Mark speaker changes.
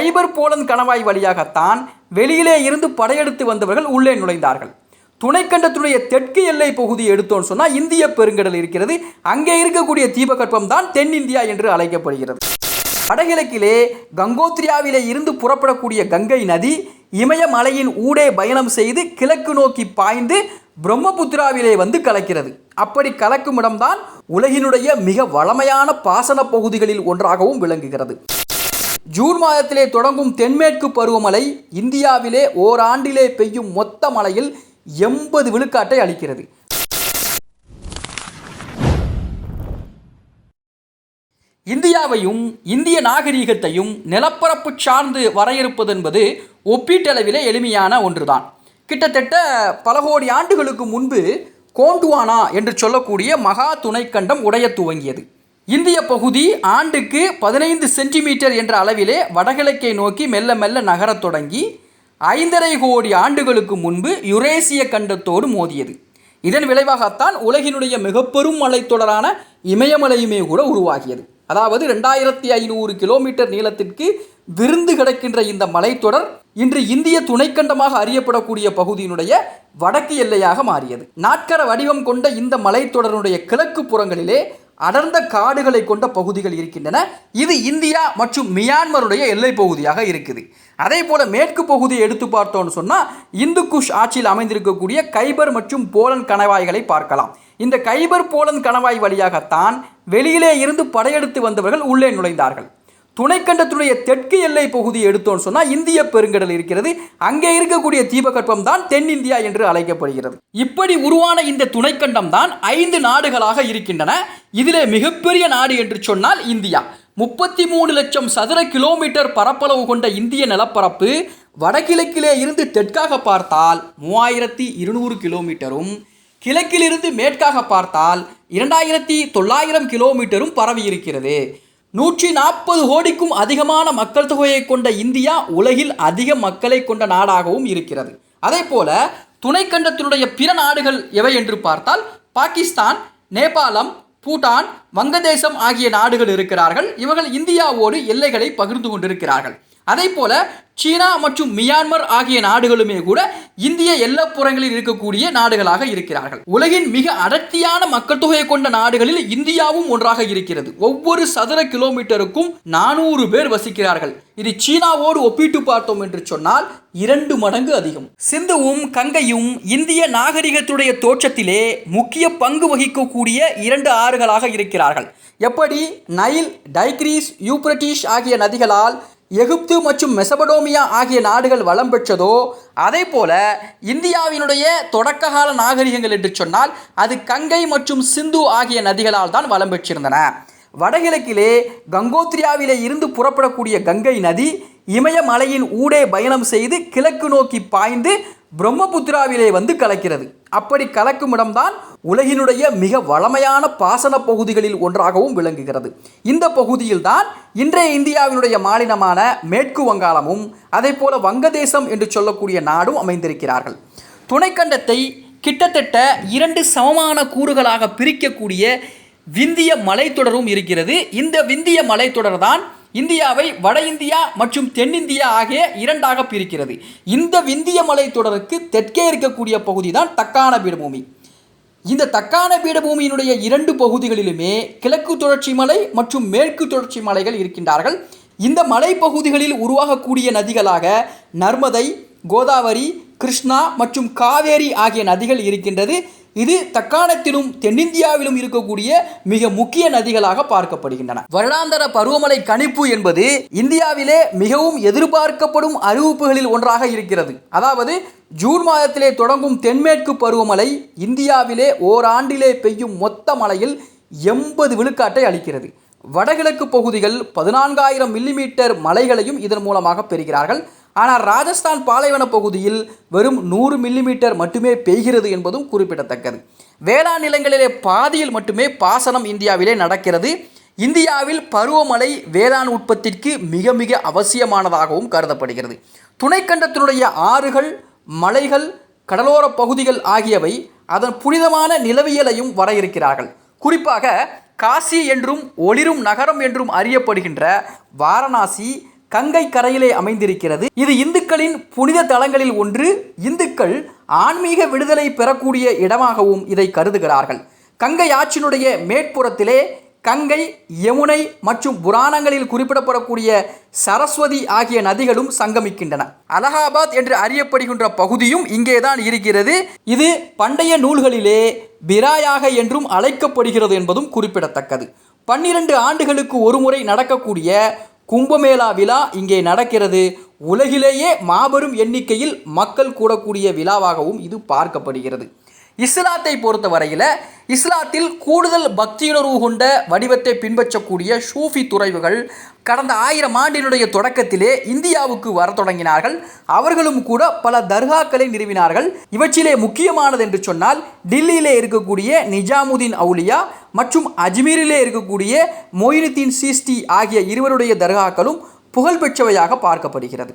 Speaker 1: Khyber pollen கணவாய் வழியாகத்தான் வெளியிலே இருந்து படையெடுத்து வந்தவர்கள் உள்ளே நுழைந்தார்கள். துணைக்கண்டத்துடைய தெற்கு எல்லை பகுதியை எடுத்தோன்னு சொன்னால் இந்திய பெருங்கடல் இருக்கிறது. அங்கே இருக்கக்கூடிய தீபகற்பம் தான் தென்னிந்தியா என்று அழைக்கப்படுகிறது. வடகிழக்கிலே கங்கோத்ரியாவிலே இருந்து புறப்படக்கூடிய கங்கை நதி இமயமலையின் ஊடே பயணம் செய்து கிழக்கு நோக்கி பாய்ந்து பிரம்மபுத்திராவிலே வந்து கலக்கிறது. அப்படி கலக்கும் இடம்தான் உலகினுடைய மிக வளமையான பாசன பகுதிகளில் ஒன்றாகவும் விளங்குகிறது. ஜூன் மாதத்திலே தொடங்கும் தென்மேற்கு பருவமழை இந்தியாவிலே ஓராண்டிலே பெய்யும் மொத்த மழையில் எண்பது விழுக்காட்டை அளிக்கிறது. இந்தியாவையும் இந்திய நாகரீகத்தையும் நிலப்பரப்பு சார்ந்து வரையறுப்பது என்பது ஒப்பீட்டளவிலே எளிமையான ஒன்றுதான். கிட்டத்தட்ட பல கோடி ஆண்டுகளுக்கு முன்பு கோண்டுவானா என்று சொல்லக்கூடிய மகா துணைக்கண்டம் உடைய துவங்கியது. இந்திய பகுதி ஆண்டுக்கு பதினைந்து சென்டிமீட்டர் என்ற அளவிலே வடகிழக்கை நோக்கி மெல்ல மெல்ல நகரத் தொடங்கி ஐந்தரை கோடி ஆண்டுகளுக்கு முன்பு யுரேசிய கண்டத்தோடு மோதியது. இதன் விளைவாகத்தான் உலகினுடைய மிகப்பெரும் மலைத்தொடரான இமயமலையுமே கூட உருவாகியது. அதாவது ரெண்டாயிரத்தி ஐநூறு கிலோமீட்டர் நீளத்திற்கு விருந்து கிடக்கின்ற இந்த மலைத்தொடர் இன்று இந்திய துணைக்கண்டமாக அறியப்படக்கூடிய பகுதியினுடைய வடக்கு எல்லையாக மாறியது. நாட்கர வடிவம் கொண்ட இந்த மலைத்தொடருடைய கிழக்கு புறங்களிலே அடர்ந்த காடுகளை கொண்ட பகுதிகள் இருக்கின்றன. இது இந்தியா மற்றும் மியான்மருடைய எல்லை பகுதியாக இருக்குது. அதே போல மேற்கு பகுதியை எடுத்து பார்த்தோம்னு சொன்னால் இந்து குஷ் ஆட்சியில் அமைந்திருக்கக்கூடிய கைபர் மற்றும் போலன் கணவாய்களை பார்க்கலாம். இந்த கைபர் போலன் கணவாய் வழியாகத்தான் வெளியிலே இருந்து படையெடுத்து வந்தவர்கள் உள்ளே நுழைந்தார்கள். துணைக்கண்டத்துடைய தெற்கு எல்லை பகுதியை எடுத்தோம்னு சொன்னால் இந்திய பெருங்கடல் இருக்கிறது. அங்கே இருக்கக்கூடிய தீபகற்பம் தான் தென்னிந்தியா என்று அழைக்கப்படுகிறது. இப்படி உருவான இந்த துணைக்கண்டம் தான் ஐந்து நாடுகளாக இருக்கின்றன. இதிலே மிகப்பெரிய நாடு என்று சொன்னால் இந்தியா. முப்பத்தி மூணு லட்சம் சதுர கிலோமீட்டர் பரப்பளவு கொண்ட இந்திய நிலப்பரப்பு வடகிழக்கிலே இருந்து தெற்காக பார்த்தால் மூவாயிரத்தி இருநூறு கிலோமீட்டரும் கிழக்கிலிருந்து மேற்காக பார்த்தால் இரண்டாயிரத்தி தொள்ளாயிரம் கிலோமீட்டரும் பரவி இருக்கிறது நூற்றி நாற்பது கோடிக்கும் அதிகமான மக்கள் தொகையை கொண்ட இந்தியா உலகில் அதிக மக்களை கொண்ட நாடாகவும் இருக்கிறது. அதே போல துணைக்கண்டத்தினுடைய பிற நாடுகள் எவை என்று பார்த்தால் பாகிஸ்தான் நேபாளம் பூட்டான் வங்கதேசம் ஆகிய நாடுகள் இருக்கிறார்கள். இவர்கள் இந்தியாவோடு எல்லைகளை பகிர்ந்து கொண்டிருக்கிறார்கள். அதே போல சீனா மற்றும் மியான்மர் ஆகிய நாடுகளுமே கூட இந்திய எல்லப்புறங்களில் இருக்கக்கூடிய நாடுகளாக இருக்கிறார்கள். உலகின் மிக அடர்த்தியான மக்கள் தொகையை கொண்ட நாடுகளில் இந்தியாவும் ஒன்றாக இருக்கிறது. ஒவ்வொரு சதுர கிலோமீட்டருக்கும் நானூறு பேர் வசிக்கிறார்கள். இது சீனாவோடு ஒப்பிட்டு பார்த்தோம் என்று சொன்னால் இரண்டு மடங்கு அதிகம். சிந்துவும் கங்கையும் இந்திய நாகரிகத்துடைய தோற்றத்திலே முக்கிய பங்கு வகிக்கக்கூடிய இரண்டு ஆறுகளாக இருக்கிறார்கள். எப்படி? நைல் டைக்ரீஸ் யூப்ரட்டிஷ் ஆகிய நதிகளால் எகிப்து மற்றும் மெசபடோமியா ஆகிய நாடுகள் வளம் பெற்றதோ அதே போல இந்தியாவினுடைய தொடக்ககால நாகரிகங்கள் என்று சொன்னால் அது கங்கை மற்றும் சிந்து ஆகிய நதிகளால் தான் வளம் பெற்றிருந்தன. வடகிழக்கிலே கங்கோத்ரியாவிலே இருந்து புறப்படக்கூடிய கங்கை நதி இமயமலையின் ஊடே பயணம் செய்து கிழக்கு நோக்கி பாய்ந்து பிரம்மபுத்திராவிலே வந்து கலக்கிறது. அப்படி கலக்கும் இடம்தான் உலகினுடைய மிக வளமையான பாசன பகுதிகளில் ஒன்றாகவும் விளங்குகிறது. இந்த பகுதியில்தான் இன்றைய இந்தியாவினுடைய மாநிலமான மேற்கு வங்காளமும் அதே போல வங்கதேசம் என்று சொல்லக்கூடிய நாடும் அமைந்திருக்கிறார்கள். துணைக்கண்டத்தை கிட்டத்தட்ட இரண்டு சமமான கூறுகளாக பிரிக்கக்கூடிய விந்திய மலைத்தொடரும் இருக்கிறது. இந்த விந்திய மலைத்தொடர் தான் இந்தியாவை வட இந்தியா மற்றும் தென்னிந்தியா ஆகிய இரண்டாக பிரிக்கிறது. இந்த விந்திய மலைத்தொடருக்கு தெற்கே இருக்கக்கூடிய பகுதி தான் தக்கான பீடபூமி. இந்த தக்கான பீடபூமியினுடைய இரண்டு பகுதிகளிலுமே கிழக்கு தொடர்ச்சி மலை மற்றும் மேற்கு தொடர்ச்சி மலைகள் இருக்கின்றார்கள். இந்த மலைப்பகுதிகளில் உருவாகக்கூடிய நதிகளாக நர்மதை கோதாவரி கிருஷ்ணா மற்றும் காவேரி ஆகிய நதிகள் இருக்கின்றது. இது தக்காணத்திலும் தென்னிந்தியாவிலும் இருக்கக்கூடிய மிக முக்கிய நதிகளாக பார்க்கப்படுகின்றன. வருடாந்தர பருவமழை கணிப்பு என்பது இந்தியாவிலே மிகவும் எதிர்பார்க்கப்படும் அறிவிப்புகளில் ஒன்றாக இருக்கிறது. அதாவது ஜூன் மாதத்திலே தொடங்கும் தென்மேற்கு பருவமழை இந்தியாவிலே ஓராண்டிலே பெய்யும் மொத்த மழையில் எண்பது விழுக்காட்டை அளிக்கிறது. வடகிழக்கு பகுதிகள் பதினான்காயிரம் மில்லிமீட்டர் மழைகளையும் இதன் மூலமாக பெறுகிறார்கள். ஆனால் ராஜஸ்தான் பாலைவன பகுதியில் வெறும் நூறு மில்லிமீட்டர் மட்டுமே பெய்கிறது என்பதும் குறிப்பிடத்தக்கது. வேளாண் நிலங்களிலே பாதியில் மட்டுமே பாசனம் இந்தியாவிலே நடக்கிறது. இந்தியாவில் பருவமழை வேளாண் உற்பத்திக்கு மிக மிக அவசியமானதாகவும் கருதப்படுகிறது. துணைக்கண்டத்தினுடைய ஆறுகள் மலைகள் கடலோர பகுதிகள் ஆகியவை அதன் புனிதமான நிலவியலையும் வர இருக்கிறார்கள் குறிப்பாக காசி என்றும் ஒளிரும் நகரம் என்றும் அறியப்படுகின்ற வாரணாசி கங்கை கரையிலே அமைந்திருக்கிறது. இது இந்துக்களின் புனித தலங்களில் ஒன்று. இந்துக்கள் ஆன்மீக விடுதலை பெறக்கூடிய இடமாகவும் இதை கருதுகிறார்கள். கங்கை ஆற்றினுடைய மேற்புறத்திலே கங்கை யமுனை மற்றும் புராணங்களில் குறிப்பிடப்படக்கூடிய சரஸ்வதி ஆகிய நதிகளும் சங்கமிக்கின்றன. அலகாபாத் என்று அறியப்படுகின்ற பகுதியும் இங்கேதான் இருக்கிறது. இது பண்டைய நூல்களிலே பிராயாக என்றும் அழைக்கப்படுகிறது என்பதும் குறிப்பிடத்தக்கது. பன்னிரண்டு ஆண்டுகளுக்கு ஒருமுறை நடக்கக்கூடிய கும்பமேளா விழா இங்கே நடக்கிறது. உலகிலேயே மாபெரும் எண்ணிக்கையில் மக்கள் கூடக்கூடிய விழாவாகவும் இது பார்க்கப்படுகிறது. இஸ்லாத்தை பொறுத்தவரையில் இஸ்லாத்தில் கூடுதல் பக்தியுணர்வு கொண்ட வடிவத்தை பின்பற்றக்கூடிய ஷூஃபி துறைவுகள் கடந்த ஆயிரம் ஆண்டினுடைய தொடக்கத்திலே இந்தியாவுக்கு வர தொடங்கினார்கள். அவர்களும் கூட பல தர்காக்களை நிறுவினார்கள். இவற்றிலே முக்கியமானது என்று சொன்னால் டில்லியிலே இருக்கக்கூடிய நிஜாமுதீன் அவுலியா மற்றும் அஜ்மீரிலே இருக்கக்கூடிய மொயினுத்தீன் சீஸ்டி ஆகிய இருவருடைய தர்காக்களும் புகழ்பெற்றவையாக பார்க்கப்படுகிறது.